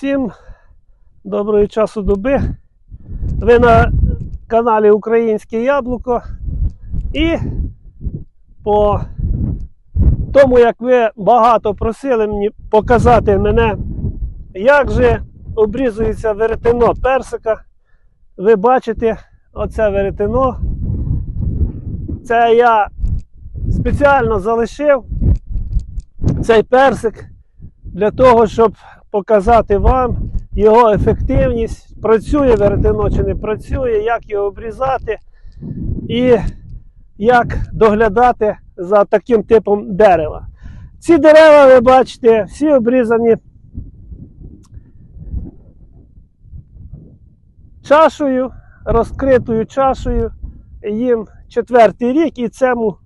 Всім доброго часу доби. Ви на каналі Українське Яблуко. І по тому, як ви багато просили мені показати мене, як же обрізується веретено персика. Ви бачите оце веретено. Це я спеціально залишив цей персик для того, щоб показати вам його ефективність, працює веретено чи не працює, як його обрізати і як доглядати за таким типом дерева. Ці дерева, ви бачите, всі обрізані чашею, розкритою чашею. Їм четвертий рік і цьому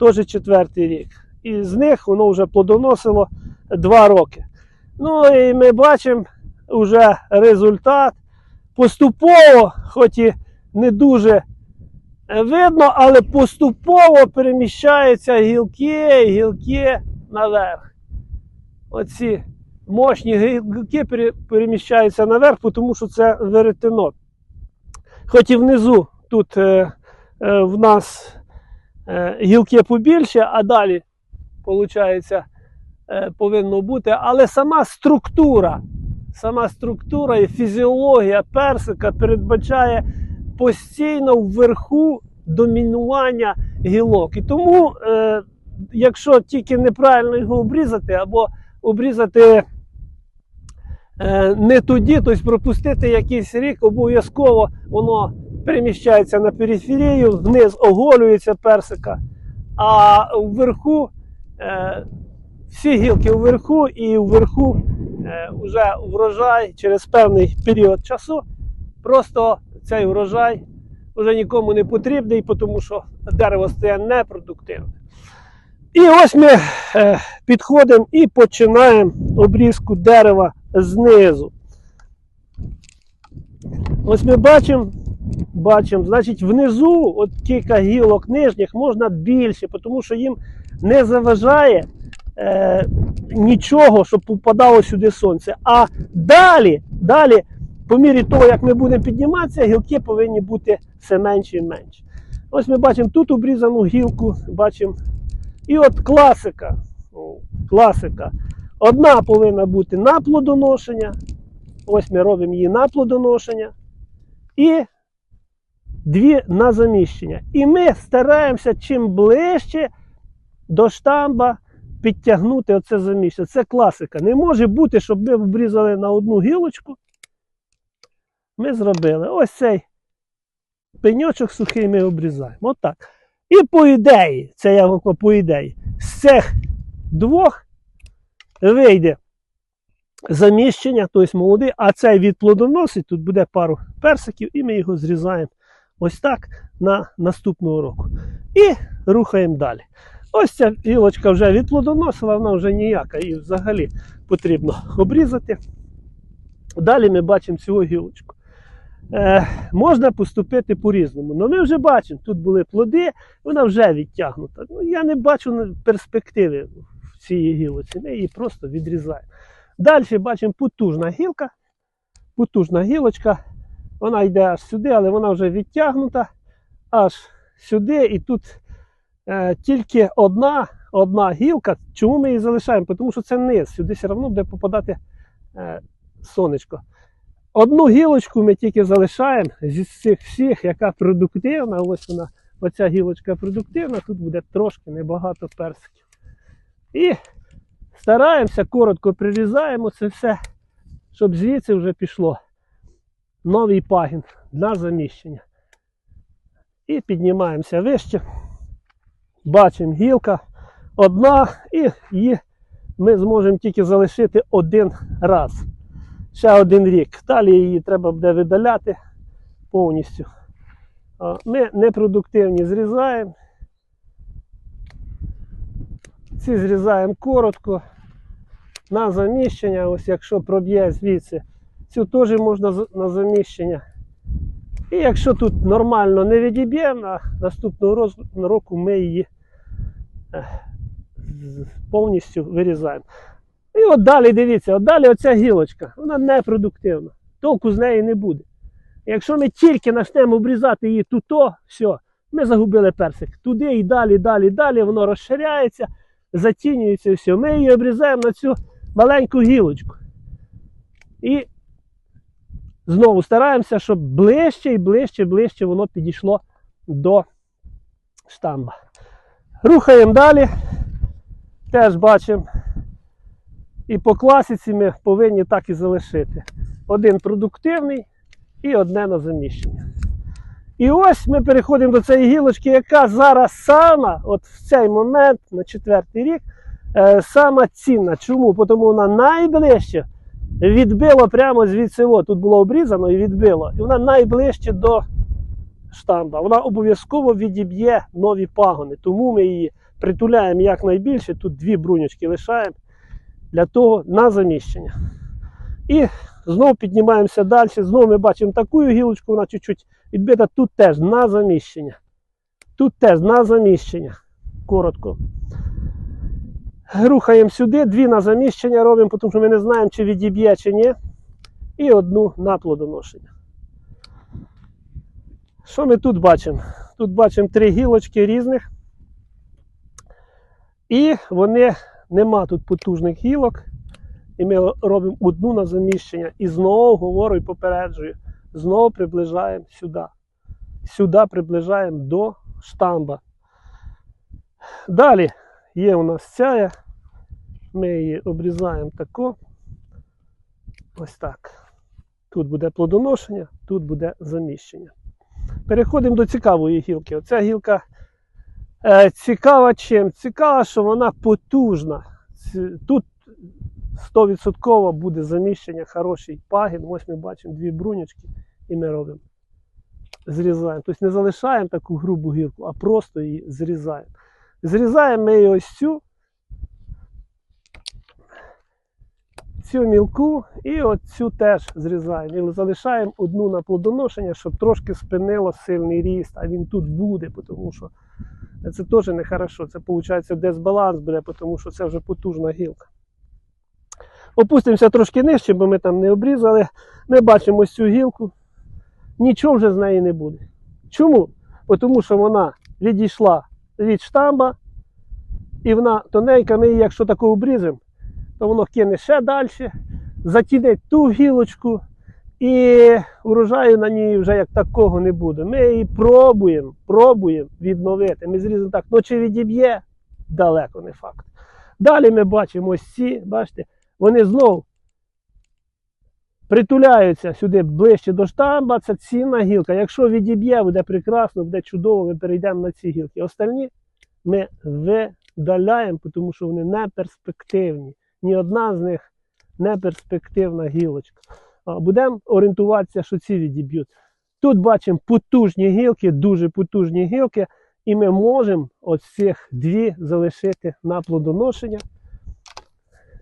теж четвертий рік. І з них воно вже плодоносило два роки. Ну і ми бачимо вже результат. Поступово, хоч і не дуже видно, але поступово переміщаються гілки, гілки наверх. Оці мощні гілки переміщаються наверх, тому що це веретено. Хоч і внизу тут е, е, в нас е, гілки побільше, а далі, виходить, е, повинно бути, але сама структура, сама структура і фізіологія персика передбачає постійно вверху домінування гілок. І тому, е, якщо тільки неправильно його обрізати, або обрізати е, не тоді, тобто пропустити якийсь рік, обов'язково воно переміщається на периферію, вниз оголюється персика, а вверху е, всі гілки вверху, і вверху е, вже врожай через певний період часу. Просто цей врожай вже нікому не потрібний, тому що дерево стає непродуктивне. І ось ми е, підходимо і починаємо обрізку дерева знизу. Ось ми бачимо, бачимо, значить, внизу, от кілька гілок нижніх, можна більше, тому що їм не заважає е, нічого, щоб попадало сюди сонце. А далі, далі, по мірі того, як ми будемо підніматися, гілки повинні бути все менше і менше. Ось ми бачимо тут обрізану гілку, бачимо. І от класика. Класика. Одна повинна бути на плодоношення. Ось ми робимо її на плодоношення. І дві на заміщення. І ми стараємося чим ближче до штамба підтягнути оце заміщення. Це класика. Не може бути, щоб ми обрізали на одну гілочку. Ми зробили ось цей пеньочок сухий ми обрізаємо. Отак. І по ідеї, це я вам по ідеї, з цих двох вийде заміщення, тобто молодий, а цей відплодоносить, тут буде пару персиків, і ми його зрізаємо ось так на наступного року. І рухаємо далі. Ось ця гілочка вже відплодоносила, вона вже ніяка, її взагалі потрібно обрізати. Далі ми бачимо цю гілочку. Е, можна поступити по-різному. Ну ми вже бачимо, тут були плоди, вона вже відтягнута. Ну, я не бачу перспективи в цій гілоці. Ми її просто відрізаємо. Далі бачимо потужна гілка, потужна гілочка. Вона йде аж сюди, але вона вже відтягнута аж сюди. І тут тільки одна, одна гілка. Чому ми її залишаємо? Тому що це низ. Сюди все одно буде попадати е, сонечко. Одну гілочку ми тільки залишаємо зі цих всіх, яка продуктивна. Ось вона, оця гілочка продуктивна, тут буде трошки небагато персиків. І стараємося, коротко прирізаємо це все, щоб звідси вже пішло новий пагін на заміщення. І піднімаємося вище. Бачимо гілка одна, і її ми зможемо тільки залишити один раз ще один рік. Далі її треба буде видаляти повністю. Ми непродуктивні зрізаємо. Ці зрізаємо коротко. На заміщення, ось якщо проб'є звідси, цю теж можна на заміщення. І якщо тут нормально не відіб'є, на наступного року ми її е, повністю вирізаємо. І от далі дивіться, от далі оця гілочка, вона непродуктивна. Толку з неї не буде. Якщо ми тільки почнемо обрізати її туто, все, ми загубили персик. Туди і далі, далі, далі, воно розширяється, затінюється і все. Ми її обрізаємо на цю маленьку гілочку. І знову стараємося, щоб ближче і ближче, ближче воно підійшло до штамба. Рухаємо далі. Теж бачимо. І по класиці ми повинні так і залишити. Один продуктивний і одне на заміщення. І ось ми переходимо до цієї гілочки, яка зараз сама, от в цей момент, на четвертий рік, е, сама цінна. Чому? Тому вона найближче відбило прямо звідси. От, тут було обрізано і відбило. І вона найближче до штамба. Вона обов'язково відіб'є нові пагони. Тому ми її притуляємо якнайбільше. Тут дві брунючки лишаємо для того на заміщення. І знову піднімаємося далі. Знову ми бачимо таку гілочку, вона чуть-чуть відбита. Тут теж на заміщення. Тут теж на заміщення. Коротко. Рухаємо сюди, дві на заміщення робимо, тому що ми не знаємо, чи відіб'є, чи ні. І одну на плодоношення. Що ми тут бачимо? Тут бачимо три гілочки різних. І вони нема тут потужних гілок. І ми робимо одну на заміщення. І знову говорю і попереджую. Знову приближаємо сюди. Сюди приближаємо до штамба. Далі є у нас ця. Ми її обрізаємо тако. Ось так. Тут буде плодоношення, тут буде заміщення. Переходимо до цікавої гілки. Оця гілка е, цікава чим? Цікава, що вона потужна. Тут 100% буде заміщення, хороший пагін. Ось ми бачимо дві брунячки і ми робимо. Зрізаємо. Тобто не залишаємо таку грубу гілку, а просто її зрізаємо. Зрізаємо ми ось цю, цю мілку і оцю теж зрізаємо. І залишаємо одну на плодоношення, щоб трошки спинило сильний ріст, а він тут буде, тому що це теж не хорошо. Це виходить дисбаланс буде, тому що це вже потужна гілка. Опустимося трошки нижче, бо ми там не обрізали. Ми бачимо ось цю гілку. Нічого вже з неї не буде. Чому? Тому що вона відійшла від штамба, і вона тоненька, ми її, якщо таку обрізимо, то воно кине ще далі, затінить ту гілочку, і урожаю на ній вже як такого не буде. Ми її пробуємо, пробуємо відновити. Ми зрізаємо так, ну чи відіб'є, далеко не факт. Далі ми бачимо ось ці, бачите, вони знову притуляються сюди ближче до штамба, це цінна гілка. Якщо відіб'є, буде прекрасно, буде чудово, ми перейдемо на ці гілки. Остальні ми видаляємо, тому що вони не перспективні. Ні одна з них не перспективна гілочка. Будемо орієнтуватися, що ці відіб'ють. Тут бачимо потужні гілки, дуже потужні гілки, і ми можемо ось цих дві залишити на плодоношення.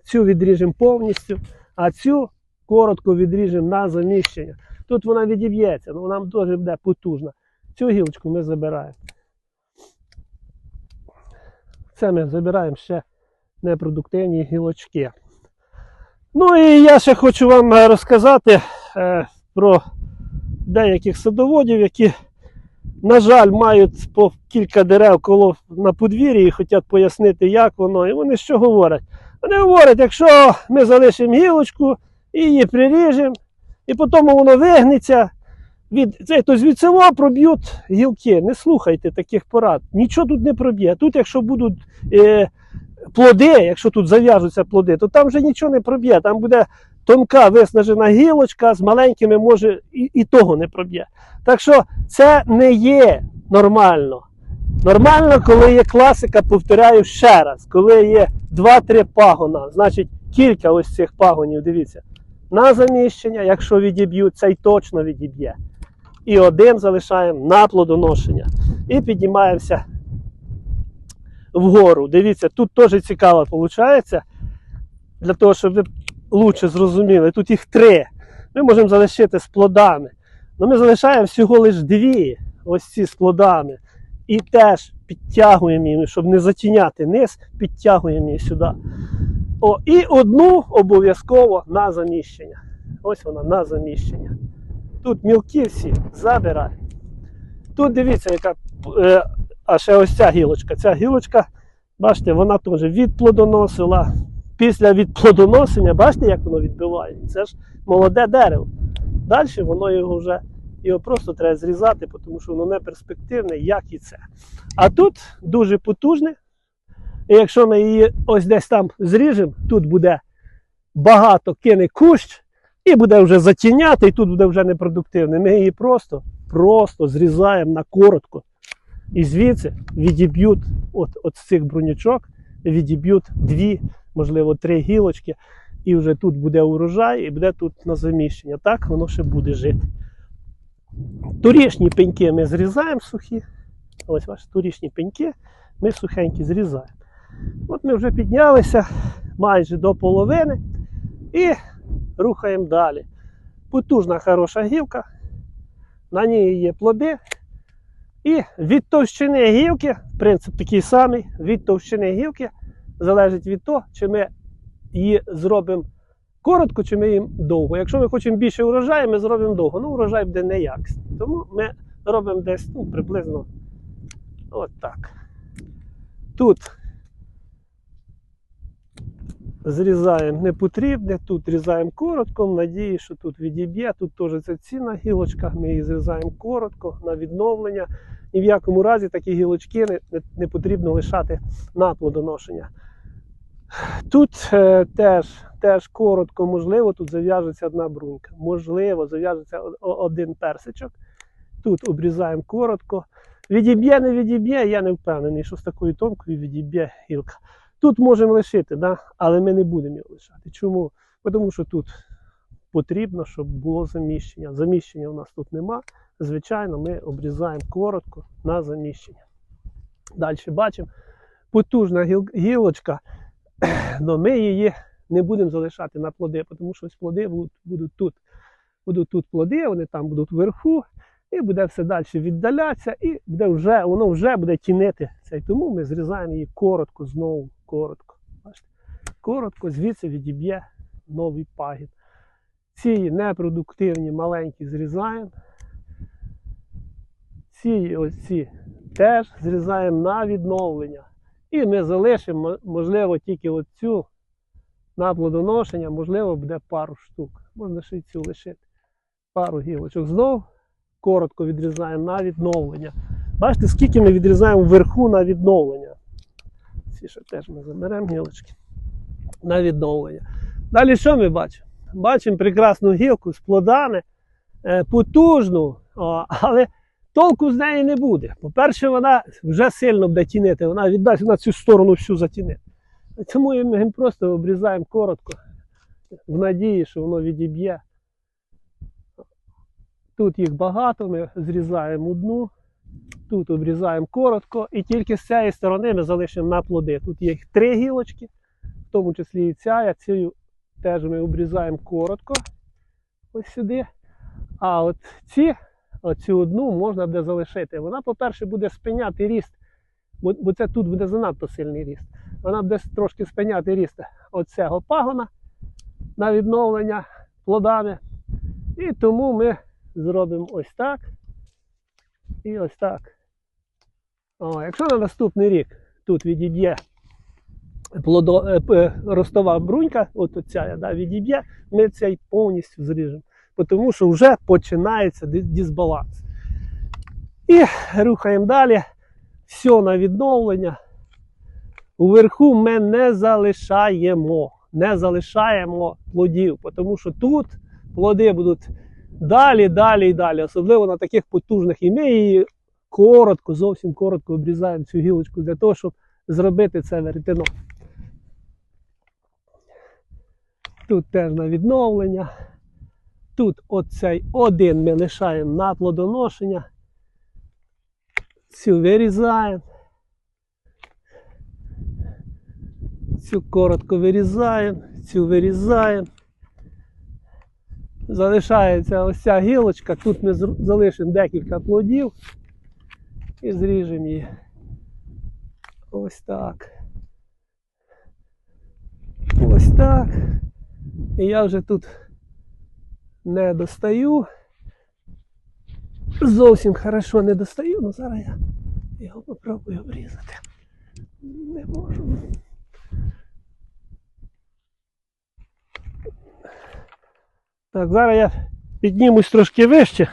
Цю відріжемо повністю, а цю коротко відріжемо на заміщення. Тут вона відіб'ється, але вона теж буде потужна. Цю гілочку ми забираємо. Це ми забираємо ще непродуктивні гілочки. Ну і я ще хочу вам е, розказати е, про деяких садоводів, які, на жаль, мають по кілька дерев коло на подвір'ї і хочуть пояснити, як воно. І вони що говорять? Вони говорять, якщо ми залишимо гілочку і її приріжемо, і потім воно вигнеться, від, це, тобто від цього проб'ють гілки. Не слухайте таких порад. Нічого тут не проб'є. Тут, якщо будуть е, плоди, якщо тут зав'яжуться плоди, то там вже нічого не проб'є. Там буде тонка виснажена гілочка з маленькими, може, і, і того не проб'є. Так що це не є нормально. Нормально, коли є класика, повторяю ще раз, коли є 2-3 пагона, значить кілька ось цих пагонів, дивіться, на заміщення, якщо відіб'ють, цей точно відіб'є. І один залишаємо на плодоношення. І піднімаємося вгору. Дивіться, тут теж цікаво виходить, для того, щоб ви лучше зрозуміли. Тут їх три. Ми можемо залишити з плодами. Але ми залишаємо всього лише дві ось ці з плодами. І теж підтягуємо її, щоб не затіняти низ, підтягуємо її сюди. О, і одну обов'язково на заміщення. Ось вона на заміщення. Тут мілкі всі забирай. Тут дивіться, яка. Е, а ще ось ця гілочка. Ця гілочка, бачите, вона теж відплодоносила. Після відплодоносення, бачите, як воно відбиває? Це ж молоде дерево. Далі воно його вже його просто треба зрізати, тому що воно не перспективне, як і це. А тут дуже потужне. І якщо ми її ось десь там зріжемо, тут буде багато кине кущ, і буде вже затіняти, і тут буде вже непродуктивне. Ми її просто, просто зрізаємо на коротко. І звідси відіб'ють от, от з цих брунячок, відіб'ють дві, можливо, три гілочки, і вже тут буде урожай, і буде тут на заміщення. Так воно ще буде жити. Торішні пеньки ми зрізаємо сухі. Ось ваші торішні пеньки ми сухенькі зрізаємо. От ми вже піднялися майже до половини і рухаємо далі. Потужна хороша гілка, на ній є плоди. І від товщини гілки, принцип такий самий, від товщини гілки залежить від того, чи ми її зробимо коротко, чи ми їм довго. Якщо ми хочемо більше урожаю, ми зробимо довго. Ну, урожай буде неякісний. Тому ми робимо десь ну, приблизно от так. Тут зрізаємо непотрібне, тут різаємо коротко, в надії, що тут відіб'є. Тут теж це ціна гілочка, ми її зрізаємо коротко на відновлення. Ні в якому разі такі гілочки не, не, не потрібно лишати на плодоношення. Тут е, теж, теж коротко, можливо, тут зав'яжеться одна брунька. Можливо, зав'яжеться один персичок. Тут обрізаємо коротко. Відіб'є, не відіб'є, я не впевнений, що з такою тонкою відіб'є гілка. Тут можемо лишити, да? але ми не будемо його лишати. Чому? Тому що тут потрібно, щоб було заміщення. Заміщення у нас тут нема. Звичайно, ми обрізаємо коротко на заміщення. Далі бачимо, потужна гілочка, але ми її не будемо залишати на плоди, тому що ось плоди будуть, тут. Будуть тут плоди, вони там будуть вверху, і буде все далі віддалятися, і буде вже, воно вже буде тінити цей. Тому ми зрізаємо її коротко, знову коротко. Коротко, звідси відіб'є новий пагін. Ці непродуктивні маленькі зрізаємо. Ці ось ці теж зрізаємо на відновлення. І ми залишимо, можливо, тільки оцю на плодоношення, можливо, буде пару штук. Можна ще й цю лишити. Пару гілочок. Знов коротко відрізаємо на відновлення. Бачите, скільки ми відрізаємо вверху на відновлення. Ці ще теж ми заберемо гілочки на відновлення. Далі що ми бачимо? Бачимо прекрасну гілку з плодами, е, потужну, але толку з неї не буде. По-перше, вона вже сильно буде тінити, вона віддасть на цю сторону всю затінити. Тому ми просто обрізаємо коротко, в надії, що воно відіб'є. Тут їх багато, ми зрізаємо одну, тут обрізаємо коротко, і тільки з цієї сторони ми залишимо на плоди. Тут є три гілочки, в тому числі і ця, а цю теж ми обрізаємо коротко. Ось сюди. А от ці, оцю одну можна буде залишити. Вона, по-перше, буде спиняти ріст, бо, бо це тут буде занадто сильний ріст. Вона буде трошки спиняти ріст оцього пагона на відновлення плодами. І тому ми зробимо ось так. І ось так. О, якщо на наступний рік тут відіб'є плодо, е, ростова брунька, от оця да, відіб'є, ми цей повністю зріжемо. Тому що вже починається дисбаланс. І рухаємо далі. Все на відновлення. Уверху ми не залишаємо, не залишаємо плодів, тому що тут плоди будуть далі, далі і далі, особливо на таких потужних. І ми її коротко, зовсім коротко обрізаємо цю гілочку для того, щоб зробити це веретено. Тут теж на відновлення. Тут оцей один ми лишаємо на плодоношення. Цю вирізаємо. Цю коротко вирізаємо, цю вирізаємо. Залишається ось ця гілочка. Тут ми залишимо декілька плодів і зріжемо її. Ось так. Ось так. І я вже тут не достаю. Зовсім хорошо не достаю, але зараз я його попробую обрізати. Не можу. Так, зараз я піднімусь трошки вище.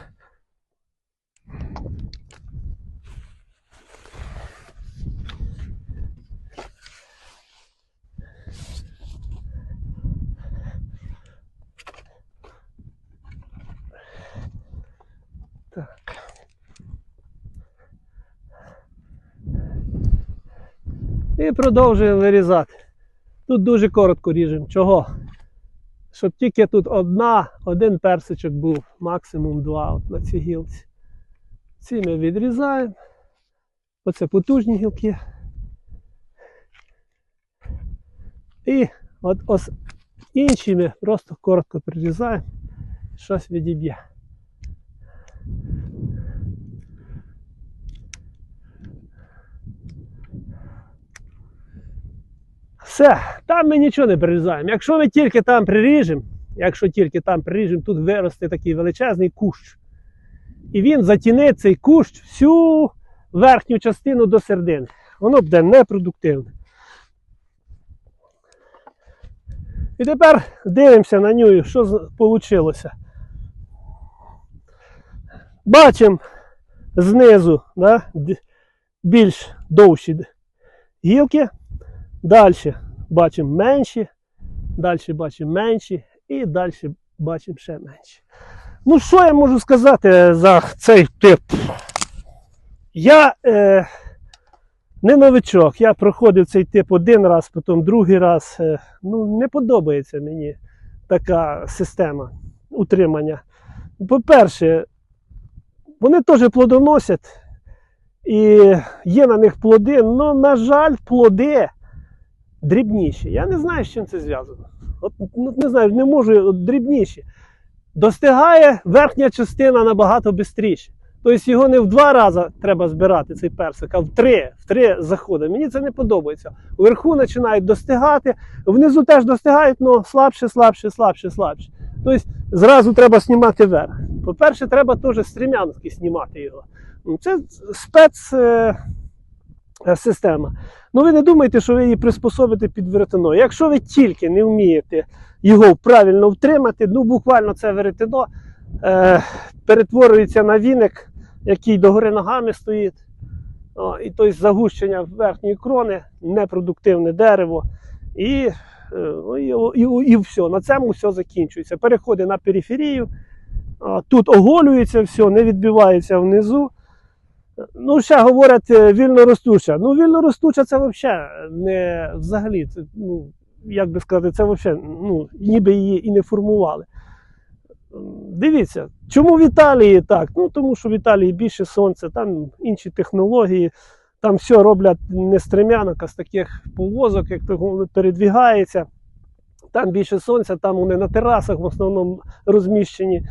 І продовжуємо вирізати. Тут дуже коротко ріжемо. Чого? Щоб тільки тут одна, один персичок був, максимум два от на цій гілці. Ці ми відрізаємо. Оце потужні гілки. І от ось інші ми просто коротко прирізаємо, щось відіб'є. Все, там ми нічого не прирізаємо. Якщо ми тільки там приріжемо, якщо тільки там приріжемо, тут виросте такий величезний кущ. І він затінить цей кущ всю верхню частину до середини. Воно буде непродуктивне. І тепер дивимося на нього, що вийшло. Бачимо знизу да, більш довші гілки. Далі бачимо менші, далі бачимо менші і далі бачимо ще менші. Ну, що я можу сказати за цей тип? Я е, не новичок, я проходив цей тип один раз, потім другий раз. Е, ну, не подобається мені така система утримання. По-перше, вони теж плодоносять, і є на них плоди, але, на жаль, плоди дрібніші. Я не знаю, з чим це зв'язано. От, ну, не знаю, не можу, от, дрібніші. Достигає верхня частина набагато швидше. Тобто його не в два рази треба збирати, цей персик, а в три, в три заходи. Мені це не подобається. Вверху починають достигати, внизу теж достигають, але слабше, слабше, слабше, слабше. Тобто зразу треба знімати верх. По-перше, треба теж стрімянки знімати його. Це спец. Е, Система. Ну ви не думайте, що ви її приспособите під веретено. Якщо ви тільки не вмієте його правильно втримати, ну буквально це веретено е, перетворюється на віник, який догори ногами стоїть. О, і тобто загущення верхньої крони, непродуктивне дерево. І, е, ну, і, і, і все. На цьому все закінчується. Переходить на периферію, тут оголюється все, не відбивається внизу. Ну, ще говорять е, вільноростуча. Ну, вільноростуча це взагалі не взагалі, це, ну, як би сказати, це взагалі, ну, ніби її і не формували. Дивіться, чому в Італії так? Ну, тому що в Італії більше сонця, там інші технології, там все роблять не стремянок, а з таких повозок, як передвігається. Там більше сонця, там вони на терасах в основному розміщені.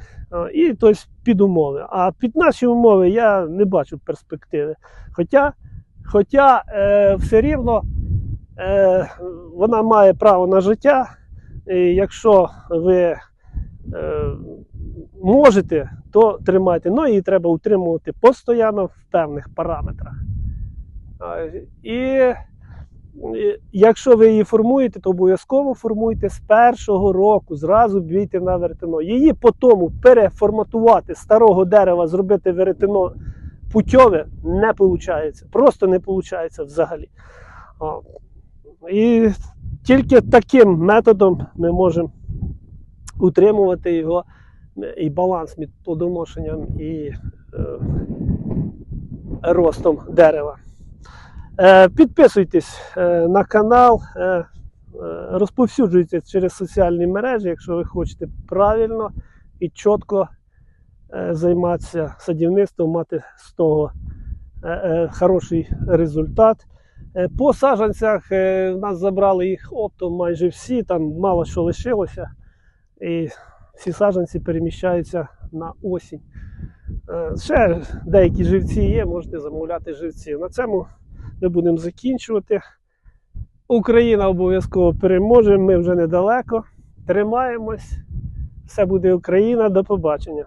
І тобто під умови. А під наші умови я не бачу перспективи. Хоча, хоча е, все рівно е, вона має право на життя. І якщо ви е, можете, то тримайте. Ну її треба утримувати постійно в певних параметрах. І і Якщо ви її формуєте, то обов'язково формуйте з першого року, зразу бійте на веретено. Її потім переформатувати старого дерева, зробити веретено путьове не виходить. Просто не виходить взагалі. І тільки таким методом ми можемо утримувати його і баланс між плодоношенням і е, ростом дерева. Е, Підписуйтесь е, на канал, е, розповсюджуйте через соціальні мережі, якщо ви хочете правильно і чітко займатися садівництвом, мати з того хороший результат. По саджанцях нас забрали їх оптом майже всі, там мало що лишилося. І всі саджанці переміщаються на осінь. Ще деякі живці є, можете замовляти живці. На цьому ми будемо закінчувати. Україна обов'язково переможе. Ми вже недалеко. Тримаємось. Все буде Україна. До побачення.